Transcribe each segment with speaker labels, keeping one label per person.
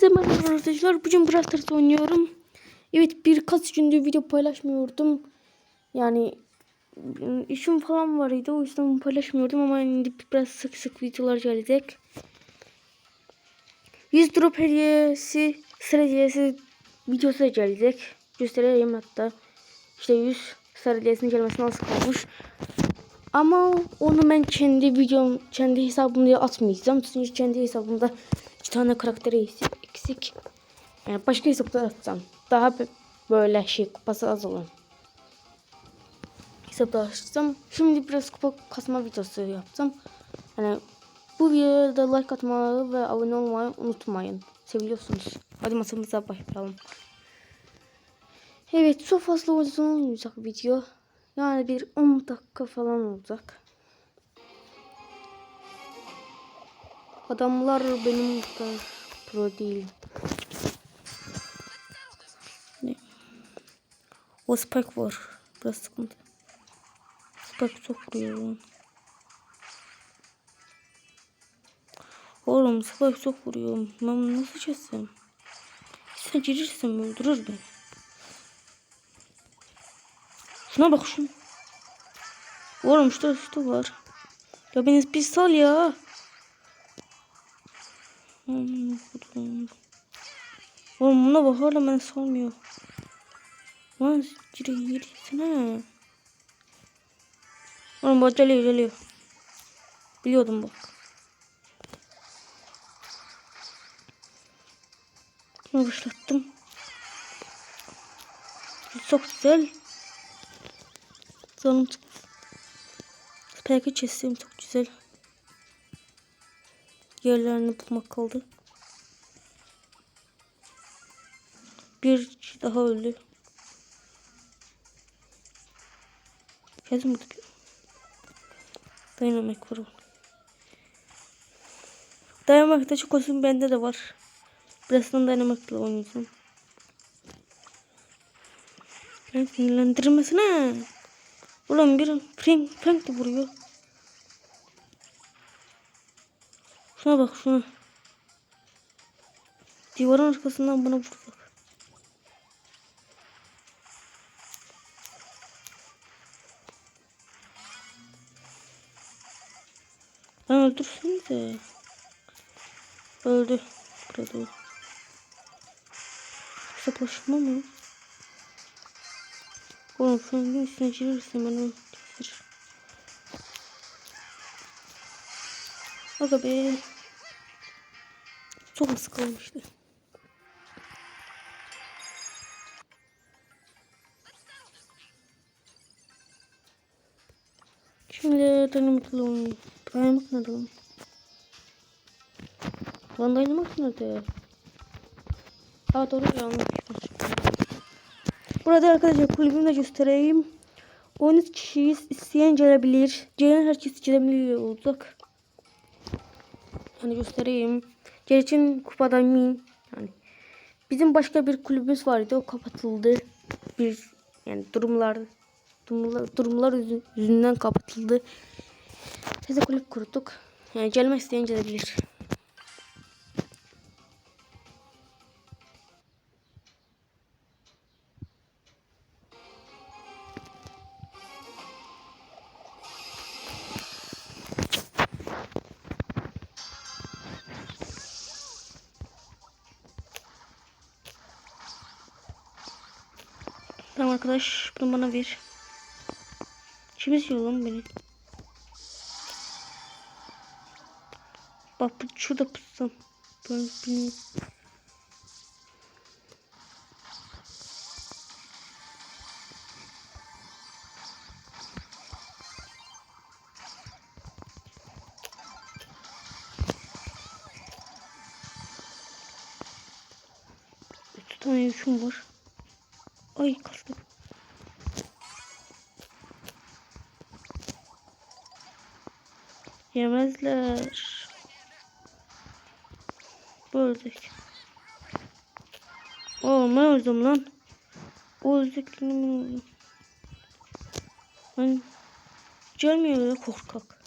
Speaker 1: Hepinize merhaba arkadaşlar. Bugün Brawl Stars oynuyorum. Evet birkaç gündür video paylaşmıyordum. Yani işim falan vardı o yüzden paylaşmıyordum ama şimdi biraz sık sık videolar gelecek. 100 drop hediyesi sıra hediyesi videosu da gelecek. Göstereyim hatta. İşte 100 sıra gelmesine az kalmış. Ama onu ben kendi videom, kendi hesabımda atmayacağım. Çünkü kendi hesabımda iki tane karakteri eksik. Yani başka hesapta atacağım. Daha bö- böyle şey kupası az olan. Hesapta açacağım. Şimdi biraz kupa kasma videosu yapacağım. Yani bu videoya da like atmayı ve abone olmayı unutmayın. Seviyorsunuz. Hadi masamıza başlayalım. Evet çok fazla uzun olmayacak video. Yani bir 10 dakika falan olacak. Adamlar benim kadar pro değil. Ne? O spike var. Biraz sıkıntı. Spike lan. Oğlum spike çok vuruyor. Ben bunu nasıl çözsem? Sen girirsen öldürür beni. Şuna bak şuna. Oğlum şurada şurada var. Ya beni bir sal ya. Hmm, Oğlum buna bak hala beni salmıyor. Lan gire girsene. Oğlum bak geliyor geliyor. Biliyordum bak. Şunu başlattım. Çok güzel. Canım çıktı. Spike'ı çizdim çok güzel. Yerlerini bulmak kaldı. Bir kişi daha öldü. Geldim burada bir. Dynamite var. Dynamite'da çok olsun bende de var. Birazdan Dynamite'la oynayacağım. Ben sinirlendirmesine. Ulan bir Frank, Frank de vuruyor. Şuna bak şuna. Divarın arkasından bana vuracak. Lan öldürsenize. Öldü. Burada öldü. Hesaplaşma mı? Oğlum şu an üstüne girirse beni kesilir. Aga be. Çok az kalmıştı. Şimdi dynamikle oynayayım. Dynamik nerede lan? Dynamik nerede? Aa doğru yanlış. Burada arkadaşlar kulübümü de göstereyim. 13 kişiyiz. İsteyen gelebilir. Gelen herkes gelebilir olacak. Hani göstereyim. Gerçin kupada min. Yani bizim başka bir kulübümüz vardı. O kapatıldı. Bir yani durumlar durumlar, durumlar yüzü- yüzünden kapatıldı. Biz de kulüp kurduk. Yani gelmek isteyen gelebilir. Tamam arkadaş bunu bana ver. Kim izliyor lan beni? Bak şurada pussam. Ben bilmiyorum. Üç tane yuşum var. Ay kastım. Yemezler. Böldük. Oo ne öldüm lan? O öldüklerini ben. Ben gelmiyor ya korkak.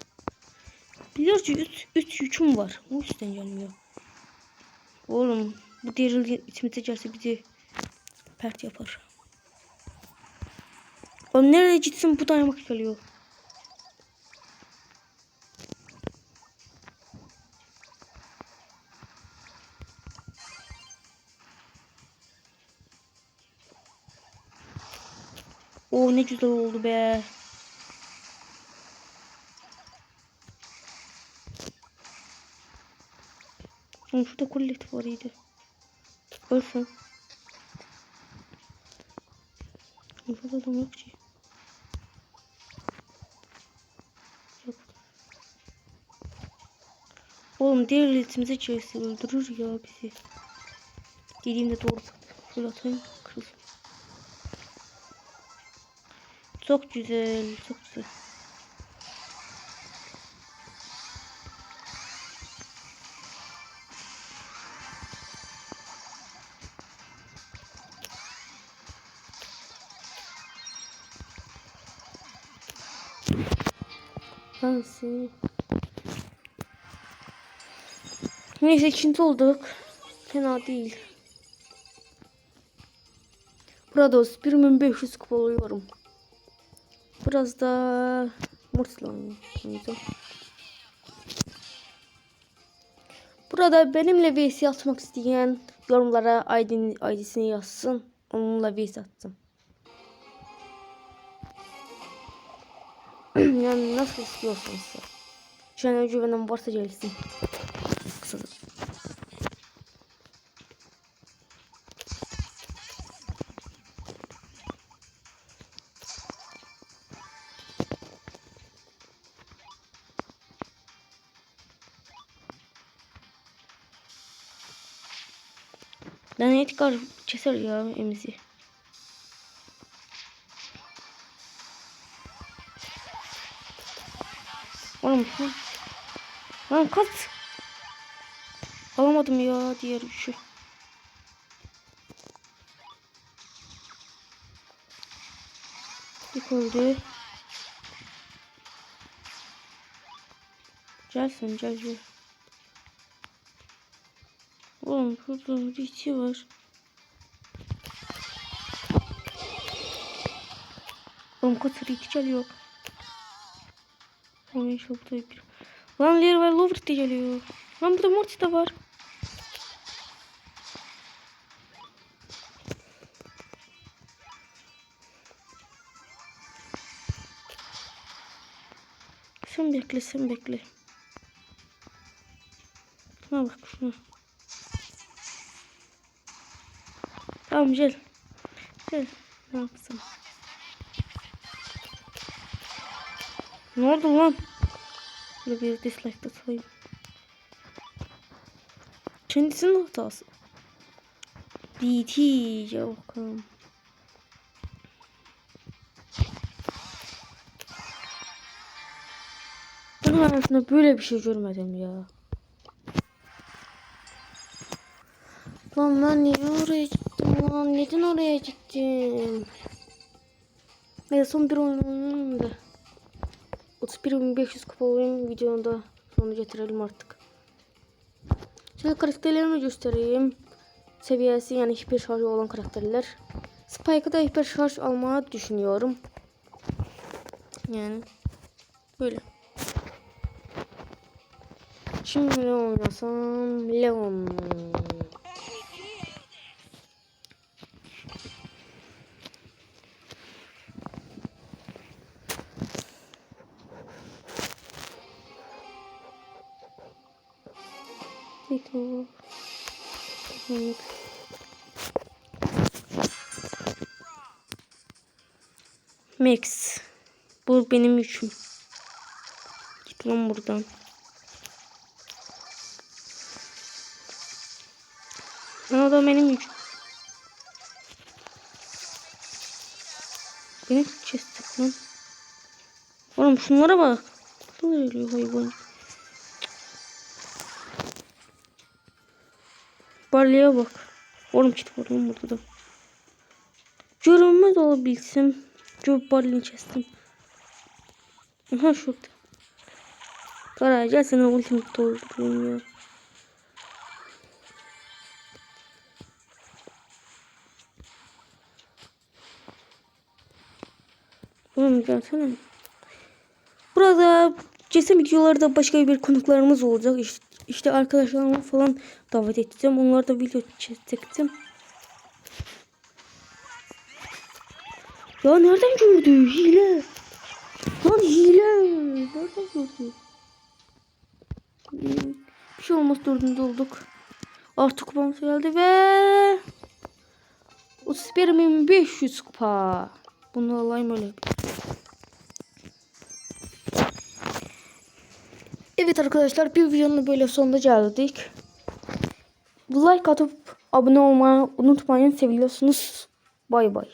Speaker 1: Biliyor ki 3 3 yüküm var. O yüzden gelmiyor. Oğlum Bu Daryl içimize gelse bizi pert yapar. Oğlum nereye gitsin bu dayamak geliyor. Oo ne güzel oldu be. Oğlum şurada kolektif var iyiydi. Ölsün. Burada adam yok ki. Oğlum diğer iletimize çevirse öldürür ya bizi. Dediğimde doğru. Şöyle atayım. Kırılsın. Çok güzel. Çok güzel. Hangisi? Neyse ikinci olduk. Fena değil. Burada 1500 kupa oluyorum. Biraz da oynayacağım. Burada benimle VS atmak isteyen yorumlara ID, ID'sini yazsın. Onunla VS attım. yani nasıl istiyorsanız. Şu an güvenim varsa gelsin. Lan Edgar keser ya emizi. Oğlum şu. Lan kaç. Alamadım ya diğer üçü. Bir öldü. Gel sen gel gel. Oğlum şurada bir içi var. Oğlum kaç bir içi geliyor. Oğlum şu burada bir. Lan Lear ve Lovert de geliyor. Lan burada Mortis de var. Sen bekle sen bekle. Şuna bak şuna. Tamam gel. Gel. Ne yapsam? Ne oldu lan? Böyle bir dislike atayım. Kendisinin hatası. DT ya bakalım. Ben hayatımda böyle bir şey görmedim ya. Lan ben niye oraya lan? Neden oraya gittim? Neyse son bir oyun oynayalım da. 31.500 kupa oyun videonda sonu getirelim artık. Şöyle karakterlerimi göstereyim. Seviyesi yani hiper şarjı olan karakterler. Spike'ı da hiper şarj almayı düşünüyorum. Yani böyle. Şimdi ne oynasam? Leon. Evet. Max. Bu benim üçüm. Git lan buradan. O da benim üçüm. Beni kestik lan. Oğlum şunlara bak. Ne geliyor hayvan. Barley'e bak. Oğlum kit vurdum burada da. Görünmez olabilsem. Job Barley'i kestim. Aha şurada. Karay gel sana ultimi doldurayım ya. Oğlum gelsene. Burada cesim videolarda başka bir konuklarımız olacak işte işte arkadaşlarımı falan davet edeceğim. Onlara da video çektim. Ya nereden gördü? Hile. Lan hile. Nereden gördü? Bir şey olmaz dördüncü olduk. Artık kupamız geldi ve 31.500 kupa. Bunu alayım öyle. Evet arkadaşlar bir videonun böyle sonuna geldik. Like atıp abone olmayı unutmayın. Seviyorsunuz. Bay bay.